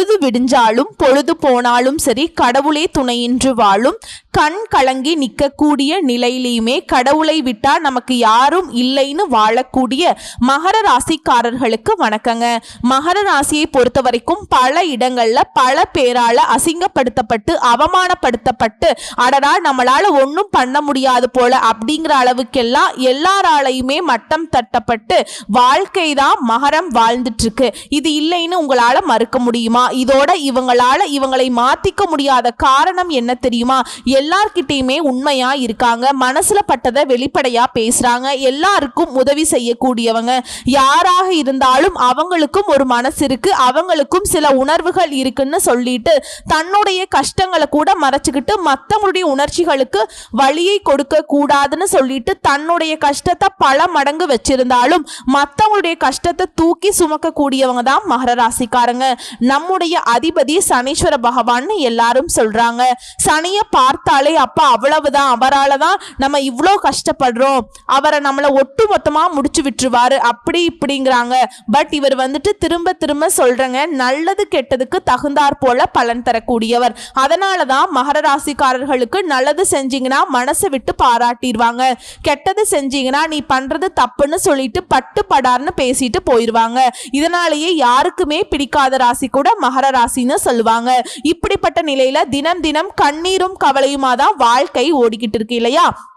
பொழுது விடிஞ்சாலும் பொழுது போனாலும் சரி கடவுளே துணையின்றி வாழும் கண் கலங்கி நிற்கக்கூடிய நிலையிலையுமே கடவுளை விட்டா நமக்கு யாரும் இல்லைன்னு வாழக்கூடிய மகர ராசிக்காரர்களுக்கு வணக்கங்க. மகர ராசியை பொறுத்த வரைக்கும் பல இடங்கள்ல பல பேரால அசிங்கப்படுத்தப்பட்டு அவமானப்படுத்தப்பட்டு அடடா நம்மளால ஒன்றும் பண்ண முடியாது போல அப்படிங்கிற அளவுக்கெல்லாம் எல்லாராலையுமே மட்டம் தட்டப்பட்டு வாழ்க்கை தான் மகரம் வாழ்ந்துட்டு இருக்கு இது இல்லைன்னு உங்களால மறுக்க முடியுமா? இதோட இவங்களால இவங்களை மாத்திக்க முடியாத காரணம் என்ன தெரியுமா? எல்லார்கிட்டயுமே உண்மையா இருக்காங்க. மனசுல பட்டதை வெளிப்படையா பேசுறாங்க. எல்லாருக்கும் உதவி செய்யக்கூடியவங்க. யாராக இருந்தாலும் அவங்களுக்கும் ஒரு மனசு இருக்கு. அவங்களுக்கும் சில உணர்வுகள் இருக்குன்னு சொல்லிட்டு தன்னுடைய கஷ்டங்களை கூட மறைச்சுக்கிட்டு மற்றவங்களுடைய உணர்ச்சிகளுக்கு வழியை கொடுக்க கூடாதுன்னு சொல்லிட்டு தன்னுடைய கஷ்டத்தை பல மடங்கு வச்சிருந்தாலும் மற்றவங்களுடைய கஷ்டத்தை தூக்கி சுமக்கக்கூடியவங்க தான் மகர ராசிக்காரங்க. நம்முடைய அதிபதி சனீஸ்வர பகவான்னு எல்லாரும் சொல்றாங்க. சனியை பார்த்தாலே அப்பா அவ்வளவுதான் அவரால் தான் நம்ம இவ்வளோ கஷ்டப்படுறோம். அவரை நம்மளை ஒட்டு மொத்தமாக முடிச்சு விட்டுருவாரு அப்படி இப்படிங்கிறாங்க. பட் இவர் வந்துட்டு திரும்ப திரும்ப சொல்றேங்க நல்லது கெட்டதுக்கு தகுந்தாற் போல பலன் தரக்கூடியவர். அதனால தான் மகர ராசிக்காரர்களுக்கு நல்லது செஞ்சீங்கன்னா மனசை விட்டு பாராட்டிடுவாங்க. கெட்டது செஞ்சீங்கன்னா நீ பண்றது தப்புன்னு சொல்லிட்டு பட்டு படார்னு பேசிட்டு போயிடுவாங்க இதனாலேயே யாருக்குமே பிடிக்காத ராசி கூட மகர ராசின்னு சொல்லுவாங்க. இப்படிப்பட்ட நிலையில தினம் தினம் கண்ணீரும் கவலையுமா தான் வாழ்க்கை ஓடிக்கிட்டு இருக்கு இல்லையா?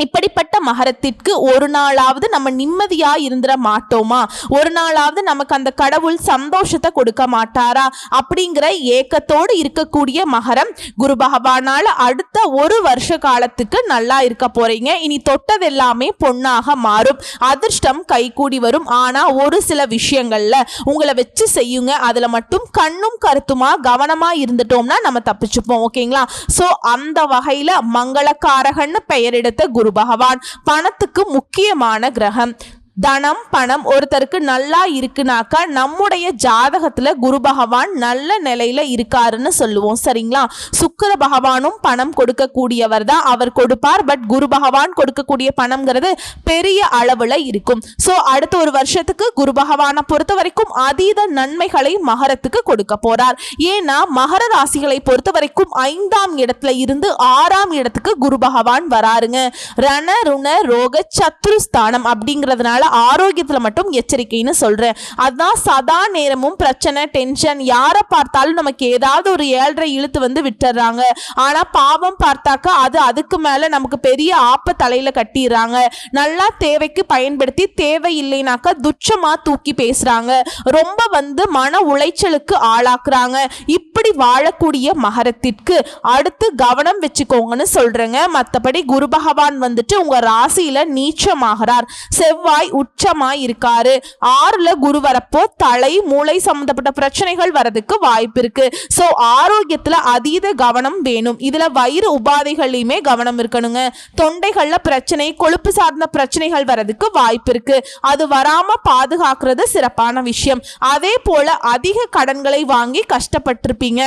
இப்படிப்பட்ட மகரத்திற்கு ஒரு நாளாவது நம்ம நிம்மதியா இருந்துட மாட்டோமா? ஒரு நாளாவது நமக்கு அந்த கடவுள் சந்தோஷத்தை கொடுக்க மாட்டாரா? அப்படிங்கிற ஏக்கத்தோடு இருக்கக்கூடிய மகரம் குரு பகவானால அடுத்த ஒரு வருஷ காலத்துக்கு நல்லா இருக்க போறீங்க. இனி தொட்டது எல்லாமே பொண்ணாக மாறும். அதிர்ஷ்டம் கைகூடி வரும். ஆனா ஒரு சில விஷயங்கள்ல உங்களை வச்சு செய்யுங்க. அதுல மட்டும் கண்ணும் கருத்துமா கவனமா இருந்துட்டோம்னா நம்ம தப்பிச்சுப்போம். ஓகேங்களா? சோ அந்த வகையில மங்களக்காரகன்னு பெயர் எடுத்த குரு குரு பகவான் பணத்துக்கு முக்கியமான கிரகம். தனம் பணம் ஒருத்தருக்கு நல்லா இருக்குனாக்கா நம்முடைய ஜாதகத்துல குரு பகவான் நல்ல நிலையில இருக்காருன்னு சொல்லுவோம் சரிங்களா? சுக்கர பகவானும் பணம் கொடுக்கக்கூடியவர் தான் அவர் கொடுப்பார் பட் குரு பகவான் கொடுக்கக்கூடிய பணம்ங்கிறது பெரிய அளவுல இருக்கும். ஸோ அடுத்த ஒரு வருஷத்துக்கு குரு பகவானை பொறுத்த வரைக்கும் அதீத நன்மைகளை மகரத்துக்கு கொடுக்க போறார். ஏன்னா மகர ராசிகளை பொறுத்த வரைக்கும் ஐந்தாம் இடத்துல இருந்து ஆறாம் இடத்துக்கு குரு பகவான் வராருங்க. ரண ருண ரோக சத்ருஸ்தானம் அப்படிங்கிறதுனால ஆரோக்கியத்தில் மட்டும் எச்சரிக்கைன்னு சொல்கிறேன் அதுதான் சதா நேரமும் பிரச்சனை டென்ஷன் யாரை பார்த்தாலும் நமக்கு ஏதாவது ஒரு ஏழரை இழுத்து வந்து விட்டுறாங்க. ஆனால் பாவம் பார்த்தாக்கா அது அதுக்கு மேலே நமக்கு பெரிய ஆப்ப தலையில் கட்டிடுறாங்க. நல்லா தேவைக்கு பயன்படுத்தி தேவை இல்லைனாக்கா துச்சமாக தூக்கி பேசுகிறாங்க ரொம்ப வந்து மன உளைச்சலுக்கு ஆளாக்குறாங்க. இப்படி வாழக்கூடிய மகரத்திற்கு அடுத்து கவனம் வச்சுக்கோங்கன்னு சொல்கிறேங்க மற்றபடி குரு பகவான் வந்துட்டு உங்கள் ராசியில் நீச்சமாகிறார். செவ்வாய் உச்சமாய் இருக்காரு ஆறுல குரு வரப்போ தலை மூளை சம்பந்தப்பட்ட பிரச்சனைகள் வரதுக்கு வாய்ப்பு இருக்கு. ஸோ ஆரோக்கியத்துல அதீத கவனம் வேணும். இதுல வயிறு உபாதைகள்லையுமே கவனம் இருக்கணுங்க. தொண்டைகள்ல பிரச்சனை கொழுப்பு சார்ந்த பிரச்சனைகள் வரதுக்கு வாய்ப்பு இருக்கு. அது வராம பாதுகாக்கிறது சிறப்பான விஷயம். அதே போல அதிக கடன்களை வாங்கி கஷ்டப்பட்டிருப்பீங்க.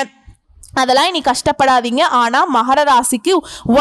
அதெல்லாம் இனி கஷ்டப்படாதீங்க. ஆனால் மகர ராசிக்கு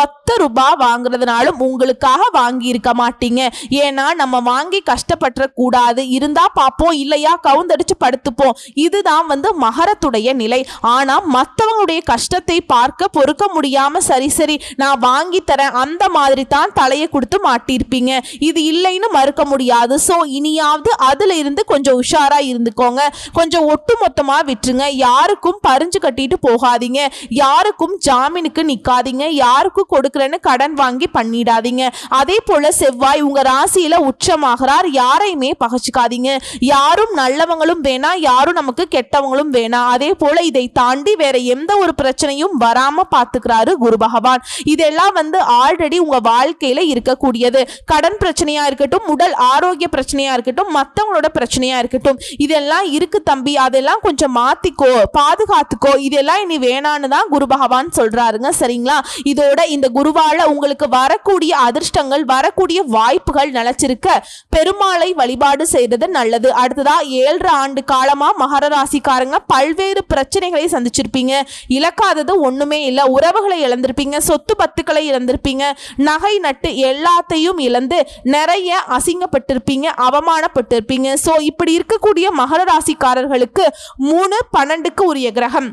ஒத்த ரூபா வாங்குறதுனாலும் உங்களுக்காக வாங்கி இருக்க மாட்டீங்க. ஏன்னா நம்ம வாங்கி கஷ்டப்பட்டுற கூடாது இருந்தால் பார்ப்போம் இல்லையா? கவுந்தடிச்சு படுத்துப்போம். இதுதான் வந்து மகரத்துடைய நிலை. ஆனால் மற்றவங்களுடைய கஷ்டத்தை பார்க்க பொறுக்க முடியாமல் சரி சரி நான் வாங்கி தரேன். அந்த மாதிரி தான் தலையை கொடுத்து மாட்டியிருப்பீங்க. இது இல்லைன்னு மறுக்க முடியாது. ஸோ இனியாவது அதில் இருந்து கொஞ்சம் உஷாராக இருந்துக்கோங்க. கொஞ்சம் ஒட்டு மொத்தமாக விட்டுருங்க. யாருக்கும் பறிஞ்சு கட்டிட்டு போகாது பண்ணாதீங்க யாருக்கும் ஜாமீனுக்கு நிக்காதீங்க. யாருக்கும் கொடுக்குறேன்னு கடன் வாங்கி பண்ணிடாதீங்க. அதே போல செவ்வாய் உங்க ராசியில உச்சமாகிறார். யாரையுமே பகச்சுக்காதீங்க. யாரும் நல்லவங்களும் வேணாம் யாரும் நமக்கு கெட்டவங்களும் வேணாம் அதே போல இதை தாண்டி வேற எந்த ஒரு பிரச்சனையும் வராம பாத்துக்கிறாரு குரு பகவான். இதெல்லாம் வந்து ஆல்ரெடி உங்க வாழ்க்கையில இருக்கக்கூடியது. கடன் பிரச்சனையா இருக்கட்டும் உடல் ஆரோக்கிய பிரச்சனையா இருக்கட்டும் மற்றவங்களோட பிரச்சனையா இருக்கட்டும். இதெல்லாம் இருக்கு தம்பி. அதெல்லாம் கொஞ்சம் மாத்திக்கோ பாதுகாத்துக்கோ. இதெல்லாம் இனி வேணான்னு தான் குரு பகவான் சொல்றாருங்க சரிங்களா? இதோட இந்த குருவால உங்களுக்கு வரக்கூடிய அதிர்ஷ்டங்கள் வரக்கூடிய வாய்ப்புகள் நிலைச்சிருக்க. பெருமாளை வழிபாடு செய்தது நல்லது. அடுத்ததா ஏழரை ஆண்டு காலமா மகர ராசிக்காரங்க பல்வேறு பிரச்சனைகளை சந்திச்சிருப்பீங்க. இழக்காதது ஒண்ணுமே இல்லை. உறவுகளை இழந்திருப்பீங்க சொத்து பத்துக்களை இழந்திருப்பீங்க நகை நட்டு எல்லாத்தையும் இழந்து நிறைய அசிங்கப்பட்டிருப்பீங்க அவமானப்பட்டிருப்பீங்க. ஸோ இப்படி இருக்கக்கூடிய மகர ராசிக்காரர்களுக்கு மூணு பன்னெண்டுக்கு உரிய கிரகம்.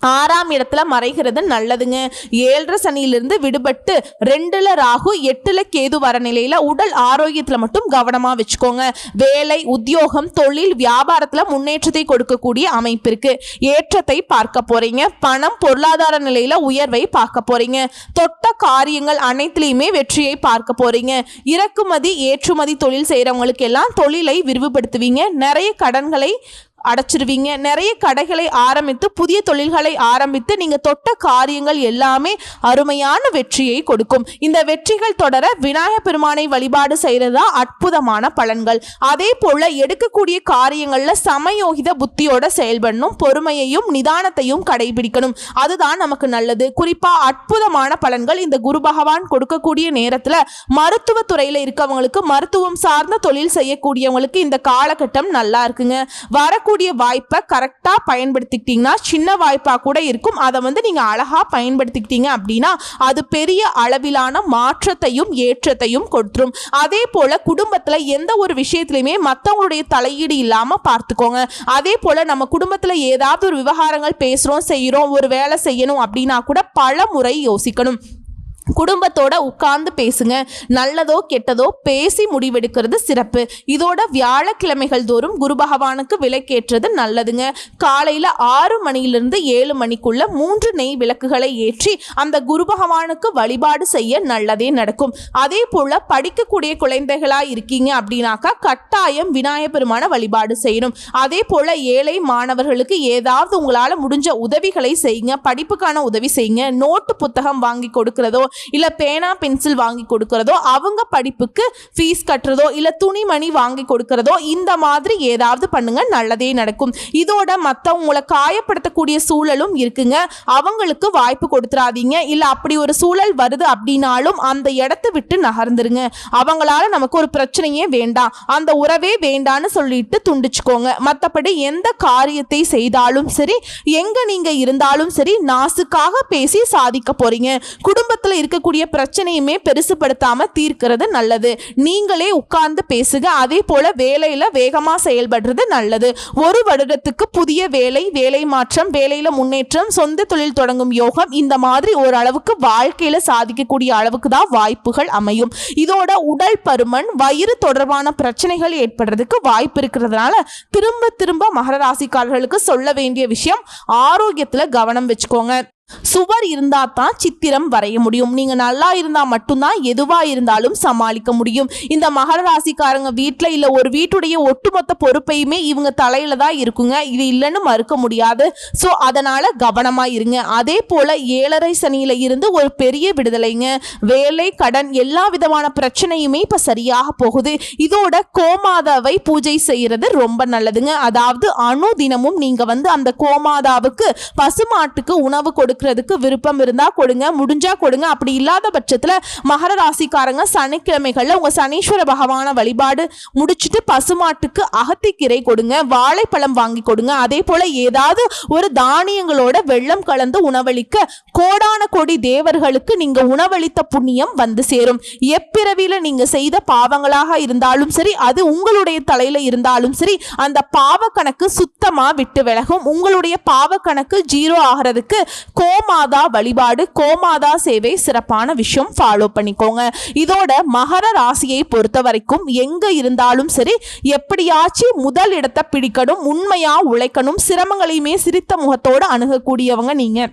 ஆறாம் இடத்துல மறைகிறது நல்லதுங்க. ஏழரை சனியிலிருந்து விடுபட்டு ரெண்டுல ராகு எட்டுல கேது வர நிலையில உடல் ஆரோக்கியத்துல மட்டும் கவனமா வச்சுக்கோங்க. வேலை உத்தியோகம் தொழில் வியாபாரத்துல முன்னேற்றத்தை கொடுக்கக்கூடிய அமைப்பு இருக்கு. ஏற்றத்தை பார்க்க போறீங்க. பணம் பொருளாதார நிலையில உயர்வை பார்க்க போறீங்க. தொட்ட காரியங்கள் அனைத்துலயுமே வெற்றியை பார்க்க போறீங்க. இறக்குமதி ஏற்றுமதி தொழில் செய்யறவங்களுக்கு எல்லாம் தொழிலை விரிவுபடுத்துவீங்க. நிறைய கடன்களை அடைச்சிருவீங்க. நிறைய கடைகளை ஆரம்பித்து புதிய தொழில்களை ஆரம்பித்து நீங்கள் தொட்ட காரியங்கள் எல்லாமே அருமையான வெற்றியை கொடுக்கும். இந்த வெற்றிகள் தொடர விநாயகர் பெருமானை வழிபாடு தான் அற்புதமான பலன்கள். அதே போல் எடுக்கக்கூடிய காரியங்களில் சமயோகித புத்தியோட செயல்படணும் பொறுமையையும் நிதானத்தையும் கடைபிடிக்கணும். அதுதான் நமக்கு நல்லது. குறிப்பாக அற்புதமான பலன்கள் இந்த குரு பகவான் கொடுக்கக்கூடிய நேரத்தில் மருத்துவத்துறையில் இருக்கவங்களுக்கு மருத்துவம் சார்ந்த தொழில் செய்யக்கூடியவங்களுக்கு இந்த காலகட்டம் நல்லா இருக்குங்க. வரக்கூடிய வாய்ப்பை கரெக்டாக பயன்படுத்திக்கிட்டிங்கன்னா சின்ன வாய்ப்பாக கூட இருக்கும். அதை வந்து நீங்கள் அழகாக பயன்படுத்திக்கிட்டீங்க அப்படின்னா அது பெரிய அளவிலான மாற்றத்தையும் ஏற்றத்தையும் கொடுத்துரும். அதே போல் குடும்பத்தில் எந்த ஒரு விஷயத்துலையுமே மற்றவங்களுடைய தலையீடு இல்லாமல் பார்த்துக்கோங்க. அதே போல் நம்ம குடும்பத்தில் ஏதாவது ஒரு விவகாரங்கள் பேசுகிறோம் செய்கிறோம் ஒரு வேலை செய்யணும் அப்படின்னா கூட பல முறை யோசிக்கணும். குடும்பத்தோட உட்கார்ந்து பேசுங்க. நல்லதோ கெட்டதோ பேசி முடிவெடுக்கிறது சிறப்பு. இதோட வியாழக்கிழமைகள் தோறும் குரு பகவானுக்கு விளக்கேற்றது நல்லதுங்க. காலையில் ஆறு மணியிலிருந்து ஏழு மணிக்குள்ள மூன்று நெய் விளக்குகளை ஏற்றி அந்த குரு பகவானுக்கு வழிபாடு செய்ய நல்லதே நடக்கும். அதே போல படிக்கக்கூடிய குழந்தைகளா இருக்கீங்க அப்படின்னாக்கா கட்டாயம் விநாயகர் பெருமான வழிபாடு செய்யணும். அதே போல ஏழை மாணவர்களுக்கு ஏதாவது உங்களால் முடிஞ்ச உதவிகளை செய்யுங்க. படிப்புக்கான உதவி செய்யுங்க. நோட்டு புத்தகம் வாங்கி கொடுக்கிறதோ இல்லை பேனா பென்சில் வாங்கி கொடுக்கறதோ அவங்க படிப்புக்கு ஃபீஸ் கட்டுறதோ இல்லை துணிமணி வாங்கி கொடுக்கறதோ இந்த மாதிரி ஏதாவது பண்ணுங்க நல்லதே நடக்கும். இதோட மற்றவங்களை காயப்படுத்தக்கூடிய சூழலும் இருக்குங்க. அவங்களுக்கு வாய்ப்பு கொடுத்துறாதீங்க. இல்லை அப்படி ஒரு சூழல் வருது அப்படின்னாலும் அந்த இடத்த விட்டு நகர்ந்துருங்க. அவங்களால நமக்கு ஒரு பிரச்சனையே வேண்டாம். அந்த உறவே வேண்டான்னு சொல்லிட்டு துண்டிச்சுக்கோங்க. மற்றபடி எந்த காரியத்தை செய்தாலும் சரி எங்க நீங்க இருந்தாலும் சரி நாசுக்காக பேசி சாதிக்க போறீங்க. குடும்பத்தில் இருக்கக்கூடிய பிரச்சனையுமே பெருசுப்படுத்தாம தீர்க்கிறது நல்லது. நீங்களே உட்கார்ந்து பேசுக அதே போல வேலையில வேகமா செயல்படுறது நல்லது. ஒரு வருடத்துக்கு புதிய வேலை வேலை மாற்றம் வேலையில முன்னேற்றம் சொந்த தொழில் தொடங்கும் யோகம் இந்த மாதிரி ஓரளவுக்கு வாழ்க்கையில சாதிக்கக்கூடிய அளவுக்கு தான் வாய்ப்புகள் அமையும். இதோட உடல் பருமன் வயிறு தொடர்பான பிரச்சனைகள் ஏற்படுறதுக்கு வாய்ப்பு இருக்கிறதுனால திரும்ப திரும்ப மகர ராசிக்காரர்களுக்கு சொல்ல வேண்டிய விஷயம் ஆரோக்கியத்துல கவனம் வச்சுக்கோங்க. சுவர் இருந்தால் தான் சித்திரம் வரைய முடியும். நீங்க நல்லா இருந்தா மட்டும்தான் எதுவா இருந்தாலும் சமாளிக்க முடியும். இந்த மகர ராசிக்காரங்க வீட்டில் இல்லை ஒரு வீட்டுடைய ஒட்டுமொத்த பொறுப்பையுமே இவங்க தலையில தான் இருக்குங்க. இது இல்லைன்னு மறுக்க முடியாது. ஸோ அதனால கவனமா இருங்க. அதே போல ஏழரை சனியில இருந்து ஒரு பெரிய விடுதலைங்க. வேலை கடன் எல்லா விதமான பிரச்சனையுமே இப்போ சரியாக போகுது. இதோட கோமாதாவை பூஜை செய்யறது ரொம்ப நல்லதுங்க. அதாவது அணு தினமும் நீங்க வந்து அந்த கோமாதாவுக்கு பசுமாட்டுக்கு உணவு கொடுக்கறதுக்கு விருப்பம் இருந்தா கொடுங்க முடிஞ்சா கொடுங்க. அப்படி இல்லாத பட்சத்துல மகர ராசிக்காரங்க சனிக்கிழமைகள்ல உங்க சனீஸ்வர பகவான வழிபாடு முடிச்சுட்டு பசுமாட்டுக்கு அகத்திக்கீரை கொடுங்க வாழைப்பழம் வாங்கி கொடுங்க. அதே போல ஏதாவது ஒரு தானியங்களோட வெள்ளம் கலந்து உணவளிக்க கோடான கோடி தேவர்களுக்கு நீங்க உணவளித்த புண்ணியம் வந்து சேரும். எப்பிறவியில் நீங்க செய்த பாவங்களாக இருந்தாலும் சரி அது உங்களுடைய தலையில இருந்தாலும் சரி அந்த பாவ கணக்கு சுத்தமா விட்டு விலகும். உங்களுடைய பாவ கணக்கு ஜீரோ ஆகிறதுக்கு கோமாதா வழிபாடு கோமாதா சேவை சிறப்பான விஷயம். ஃபாலோ பண்ணிக்கோங்க. இதோட மகர ராசியை பொறுத்த வரைக்கும் எங்க இருந்தாலும் சரி எப்படியாச்சும் முதல் இடத்தை பிடிக்கணும் உண்மையா உழைக்கணும் சிரமங்களையுமே சிரித்த முகத்தோடு அணுகக்கூடியவங்க நீங்க.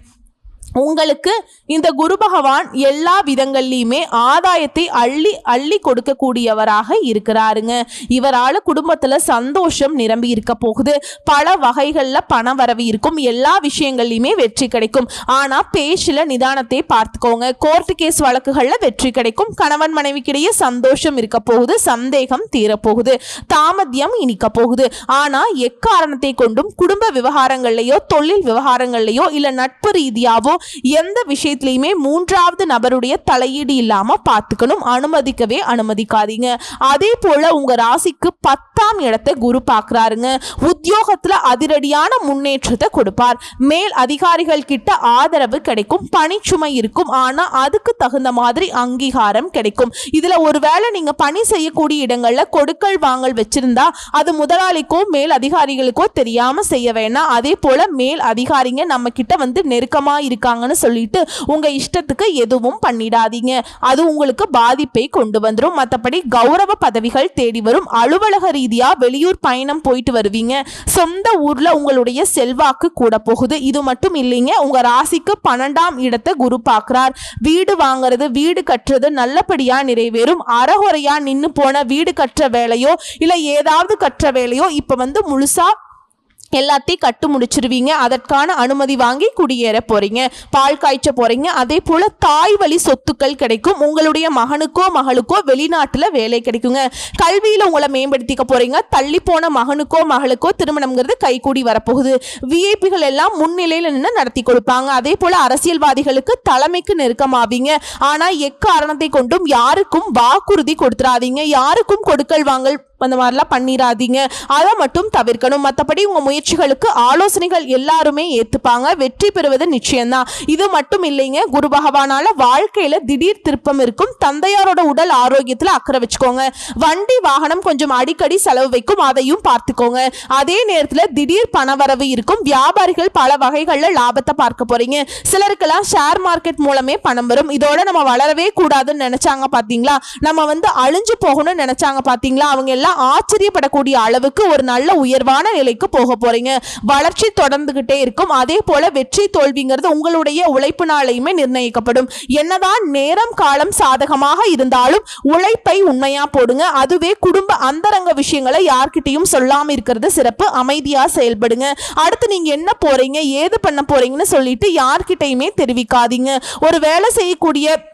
உங்களுக்கு இந்த குரு பகவான் எல்லா விதங்கள்லையுமே ஆதாயத்தை அள்ளி அள்ளி கொடுக்கக்கூடியவராக இருக்கிறாருங்க. இவரால் குடும்பத்தில் சந்தோஷம் நிரம்பி இருக்க போகுது. பல வகைகளில் பண வரவு இருக்கும். எல்லா விஷயங்கள்லையுமே வெற்றி கிடைக்கும். ஆனால் பேச்சில் நிதானத்தை பார்த்துக்கோங்க. கோர்ட்டு கேஸ் வழக்குகளில் வெற்றி கிடைக்கும். கணவன் மனைவிக்கிடையே சந்தோஷம் இருக்க போகுது. சந்தேகம் தீரப்போகுது. தாமத்தியம் இனிக்க போகுது. ஆனால் எக்காரணத்தை கொண்டும் குடும்ப விவகாரங்கள்லையோ தொழில் விவகாரங்கள்லையோ இல்லை நட்பு ரீதியாவோ எந்த விஷயத்துலையுமே மூன்றாவது நபருடைய தலையீடு இல்லாமல் பார்த்துக்கணும். அனுமதிக்கவே அனுமதிக்காதீங்க. அதே போல உங்க ராசிக்கு பத்தாம் இடத்தை குரு பார்க்குறாருங்க. உத்தியோகத்தில் அதிரடியான முன்னேற்றத்தை கொடுப்பார். மேல் அதிகாரிகள் கிட்ட ஆதரவு கிடைக்கும். பணிச்சுமை இருக்கும். ஆனால் அதுக்கு தகுந்த மாதிரி அங்கீகாரம் கிடைக்கும். இதில் ஒருவேளை நீங்கள் பணி செய்யக்கூடிய இடங்களில் கொடுக்கல் வாங்கல் வச்சிருந்தா அது முதலாளிக்கோ மேல் அதிகாரிகளுக்கோ தெரியாமல் செய்ய வேணாம். அதே போல மேல் அதிகாரிங்க நம்ம கிட்ட வந்து நெருக்கமாக நெருக்கமா இருக்காங்கன்னு சொல்லிட்டு உங்கள் இஷ்டத்துக்கு எதுவும் பண்ணிடாதீங்க. அது உங்களுக்கு பாதிப்பை கொண்டு வந்துடும் மற்றபடி கௌரவ பதவிகள் தேடி வரும். அலுவலக ரீதியாக வெளியூர் பயணம் போயிட்டு வருவீங்க. சொந்த ஊரில் உங்களுடைய செல்வாக்கு கூட போகுது. இது மட்டும் இல்லைங்க உங்கள் ராசிக்கு பன்னெண்டாம் இடத்தை குரு பார்க்குறார். வீடு வாங்குறது வீடு கட்டுறது நல்லபடியாக நிறைவேறும். அறகுறையாக நின்று போன வீடு கட்டுற வேலையோ இல்லை ஏதாவது கட்டுற வேலையோ இப்போ வந்து முழுசாக எல்லாத்தையும் கட்டு முடிச்சிருவீங்க. அதற்கான அனுமதி வாங்கி குடியேற போறீங்க. பால் காய்ச்ச போறீங்க. அதே போல தாய் வழி சொத்துக்கள் கிடைக்கும். உங்களுடைய மகனுக்கோ மகளுக்கோ வெளிநாட்டுல வேலை கிடைக்குங்க. கல்வியில உங்களை மேம்படுத்திக்க போறீங்க. தள்ளி போன மகனுக்கோ மகளுக்கோ திருமணம்ங்கிறது கைகூடி வரப்போகுது. விஐபிகள் எல்லாம் முன்னிலையில் நின்று நடத்தி கொடுப்பாங்க. அதே போல அரசியல்வாதிகளுக்கு தலைமைக்கு நெருக்கமாவீங்க. ஆனா எக்காரணத்தை கொண்டும் யாருக்கும் வாக்குறுதி கொடுத்துடாதீங்க யாருக்கும் கொடுக்கல் வாங்கல் அந்த மாதிரிலாம் பண்ணிடாதீங்க அதை மட்டும் தவிர்க்கணும். மற்றபடி உங்கள் முயற்சிகளுக்கு ஆலோசனைகள் எல்லாருமே ஏற்றுப்பாங்க வெற்றி பெறுவது நிச்சயம்தான். இது மட்டும் இல்லைங்க. குரு பகவானால் வாழ்க்கையில் திடீர் திருப்பம் இருக்கும். தந்தையாரோட உடல் ஆரோக்கியத்தில் அக்கறை வச்சுக்கோங்க. வண்டி வாகனம் கொஞ்சம் அடிக்கடி செலவு வைக்கும். அதையும் பார்த்துக்கோங்க. அதே நேரத்தில் திடீர் பணவரவு இருக்கும். வியாபாரிகள் பல வகைகளில் லாபத்தை பார்க்க போகிறீங்க சிலருக்கெல்லாம் ஷேர் மார்க்கெட் மூலமே பணம் வரும். இதோட நம்ம வளரவே கூடாதுன்னு நினச்சாங்க பார்த்தீங்களா நம்ம வந்து அழிஞ்சு போகணும்னு நினச்சாங்க பார்த்தீங்களா அவங்க எல்லாம் ஆச்சரியப்படக்கூடிய அளவுக்கு ஒரு நல்ல உயர்வான நிலைக்கு போக போறீங்க. வளர்ச்சி தொடர்ந்துகிட்டே இருக்கும். அதே போல வெற்றி தோல்விங்கிறது உங்களுடைய உழைப்பினாலையுமே நிர்ணயிக்கப்படும். என்னதான் நேரம் காலம் சாதகமாக இருந்தாலும் உழைப்பை உண்மையா போடுங்க. அதுவே குடும்ப அந்தரங்க விஷயங்களை யார்கிட்டையும் சொல்லாம இருக்கிறது சிறப்பு. அமைதியா செயல்படுங்க. அடுத்து நீங்க என்ன போறீங்க? ஏது பண்ண போறீங்கன்னு சொல்லிட்டு யார்கிட்டையுமே தெரிவிக்காதீங்க. ஒரு வேலை செய்யக்கூடிய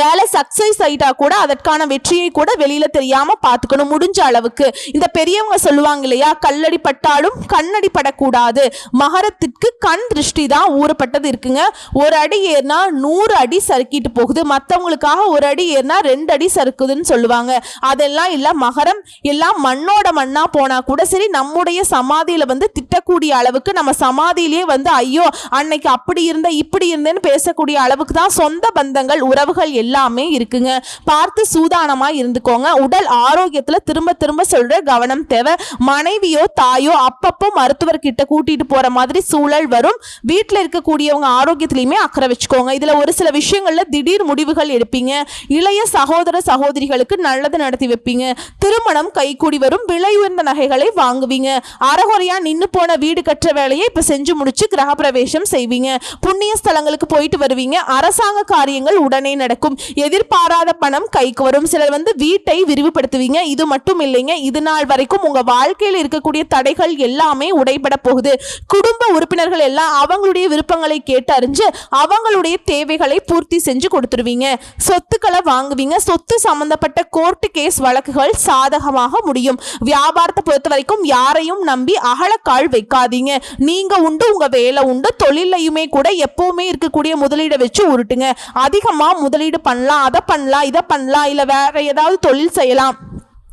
வேலை சக்சஸ் ஆயிட்டா கூட அதற்கான வெற்றியை கூட வெளியில தெரியாம பார்த்துக்கணும். முடிஞ்ச அளவுக்கு. இந்த பெரியவங்க சொல்லுவாங்க இல்லையா? கல்லடி பட்டாலும் கண்ணடி படக்கூடாது. மகரத்திற்கு கண் திருஷ்டி தான் ஊறப்பட்டது இருக்குங்க. ஒரு அடி ஏறினா நூறு அடி சறுக்கிட்டு போகுது. மற்றவங்களுக்காக ஒரு அடி ஏறினா ரெண்டு அடி சறுக்குதுன்னு சொல்லுவாங்க. அதெல்லாம் இல்லை. மகரம் எல்லாம் மண்ணோட மண்ணா போனா கூட சரி நம்முடைய சமாதியில வந்து திட்டக்கூடிய அளவுக்கு நம்ம சமாதியிலேயே வந்து ஐயோ அன்னைக்கு அப்படி இருந்த இப்படி இருந்தேன்னு பேசக்கூடிய அளவுக்கு தான் சொந்த பந்தங்கள் உறவுகள் எல்லாமே இருக்குங்க. பார்த்து சூதானமாக இருந்துக்கோங்க. உடல் ஆரோக்கியத்தில் திரும்ப திரும்ப சொல்கிற கவனம் தேவை. மனைவியோ தாயோ அப்பப்போ மருத்துவர்கிட்ட கூட்டிகிட்டு போகிற மாதிரி சூழல் வரும். வீட்டில் இருக்கக்கூடியவங்க ஆரோக்கியத்திலையுமே அக்கறை வச்சுக்கோங்க. இதில் ஒரு சில விஷயங்களில் திடீர் முடிவுகள் எடுப்பீங்க. இளைய சகோதர சகோதரிகளுக்கு நல்லது நடத்தி வைப்பீங்க. திருமணம் கைகூடி வரும். விலை உயர்ந்த நகைகளை வாங்குவீங்க. அறகுறையா நின்று போன வீடு கட்டுற வேலையை இப்ப செஞ்சு முடிச்சு கிரகப்பிரவேசம் செய்வீங்க. புண்ணிய ஸ்தலங்களுக்கு போயிட்டு வருவீங்க. அரசாங்க காரியங்கள் உடனே நடக்கும். எதிர்பாராத பணம் கைக்கு வரும். சிலர் வந்து வீட்டை விரிவுபடுத்துவீங்க. இது மட்டும் இல்லைங்க. இது நாள் வரைக்கும் உங்க வாழ்க்கையில் இருக்கக்கூடிய தடைகள் எல்லாமே உடைபட போகுது. குடும்ப உறுப்பினர்கள் எல்லாம் அவங்களுடைய விருப்பங்களை கேட்டு அறிஞ்சு அவங்களுடைய தேவைகளை பூர்த்தி செஞ்சு கொடுத்துருவீங்க. சொத்துக்களை வாங்குவீங்க. சொத்து சம்பந்தப்பட்ட கோர்ட்டு கேஸ் வழக்குகள் சாதகமாக முடியும். வியாபாரத்தை பொறுத்த வரைக்கும் யாரையும் நம்பி அகலக்கால் வைக்காதீங்க. நீங்க உண்டு உங்க வேலை உண்டு. தொழிலையுமே கூட எப்பவுமே இருக்கக்கூடிய முதலீடை வச்சு உருட்டுங்க. அதிகமா முதலீடு பண்ணலாம் அதை பண்ணலாம் இதை பண்ணலாம் இல்லை வேற ஏதாவது தொழில் செய்யலாம்.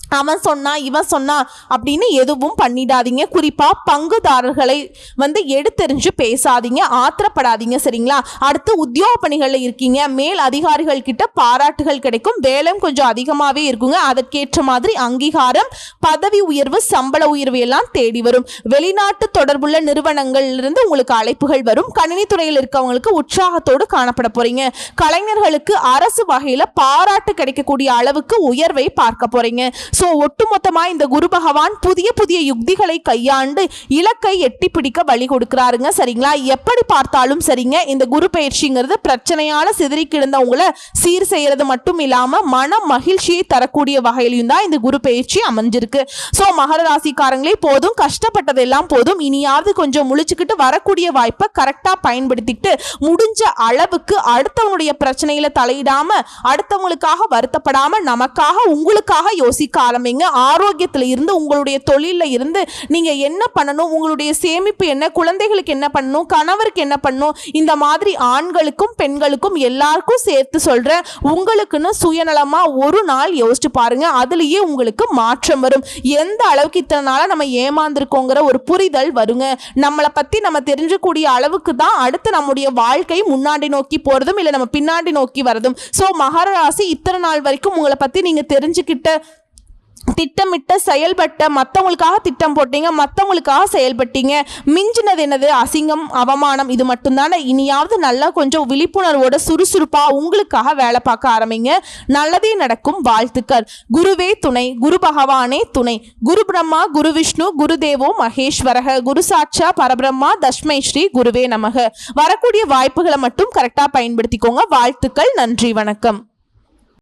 அவன் சொன்னா இவன் சொன்னா அப்படின்னு எதுவும் பண்ணிடாதீங்க. குறிப்பா பங்குதாரர்களை வந்து எடுத்தெறிஞ்சு பேசாதீங்க. ஆத்திரப்படாதீங்க சரிங்களா? அடுத்து உத்தியோக பணிகளில் இருக்கீங்க. மேல் அதிகாரிகள் கிட்ட பாராட்டுகள் கிடைக்கும். வேலம் கொஞ்சம் அதிகமாகவே இருக்குங்க. அதற்கேற்ற மாதிரி அங்கீகாரம் பதவி உயர்வு சம்பள உயர்வு எல்லாம் தேடி வரும். வெளிநாட்டு தொடர்புள்ள நிறுவனங்கள்ல உங்களுக்கு அழைப்புகள் வரும். கணினி துறையில் இருக்கவங்களுக்கு உற்சாகத்தோடு காணப்பட போறீங்க. கலைஞர்களுக்கு அரசு வகையில பாராட்டு கிடைக்கக்கூடிய அளவுக்கு உயர்வை பார்க்க போறீங்க. ஸோ ஒட்டுமொத்தமாக இந்த குரு பகவான் புதிய புதிய யுக்திகளை கையாண்டு இலக்கை எட்டி பிடிக்க வழி கொடுக்குறாருங்க. சரிங்களா? எப்படி பார்த்தாலும் சரிங்க. இந்த குரு பயிற்சிங்கிறது பிரச்சனையால் சிதறி கிடந்தவங்கள சீர் செய்யறது மட்டும் இல்லாமல் மன மகிழ்ச்சியை தரக்கூடிய வகையிலையும் தான் இந்த குரு பயிற்சி அமைஞ்சிருக்கு. ஸோ மகர ராசிக்காரங்களே போதும் கஷ்டப்பட்டதெல்லாம் போதும். இனியாவது கொஞ்சம் முழிச்சுக்கிட்டு வரக்கூடிய வாய்ப்பை கரெக்டாக பயன்படுத்திக்கிட்டு முடிஞ்ச அளவுக்கு அடுத்தவங்களுடைய பிரச்சனையில் தலையிடாமல் அடுத்தவங்களுக்காக வருத்தப்படாமல் நமக்காக உங்களுக்காக யோசிக்க ஆரம்பிங்க ஆரோக்கியத்தில் இருந்து உங்களுடைய தொழிலில் இருந்து நீங்கள் என்ன பண்ணணும் உங்களுடைய சேமிப்பு என்ன குழந்தைகளுக்கு என்ன பண்ணணும் கணவருக்கு என்ன பண்ணணும் இந்த மாதிரி ஆண்களுக்கும் பெண்களுக்கும் எல்லாருக்கும் சேர்த்து சொல்கிறேன் உங்களுக்குன்னு சுயநலமாக ஒரு நாள் யோசிச்சு பாருங்கள் அதுலேயே உங்களுக்கு மாற்றம் வரும். எந்த அளவுக்கு இத்தனை நாளாக நம்ம ஏமாந்துருக்கோங்கிற ஒரு புரிதல் வருங்க. நம்மளை பற்றி நம்ம தெரிஞ்சக்கூடிய அளவுக்கு தான் அடுத்து நம்முடைய வாழ்க்கை முன்னாடி நோக்கி போகிறதும் இல்லை நம்ம பின்னாடி நோக்கி வரதும். ஸோ மகர ராசி இத்தனை நாள் வரைக்கும் உங்களை பற்றி நீங்கள் தெரிஞ்சுக்கிட்ட திட்டமிட்ட செயல்பட்ட மற்றவங்களுக்காக திட்டம் போட்டீங்க மற்றவங்களுக்காக செயல்பட்டீங்க. மிஞ்சினது என்னது? அசிங்கம் அவமானம் இது மட்டும்தானே? இனியாவது நல்லா கொஞ்சம் விழிப்புணர்வோட சுறுசுறுப்பாக உங்களுக்காக வேலை பார்க்க ஆரம்பிங்க. நல்லதே நடக்கும். வாழ்த்துக்கள். குருவே துணை குரு பகவானே துணை. குரு பிரம்மா குரு விஷ்ணு குரு தேவோ மகேஸ்வரக. குரு சாட்சா பரபிரம்மா தஷ்மை ஸ்ரீ குருவே நமக. வரக்கூடிய வாய்ப்புகளை மட்டும் கரெக்டாக பயன்படுத்திக்கோங்க. வாழ்த்துக்கள். நன்றி. வணக்கம்.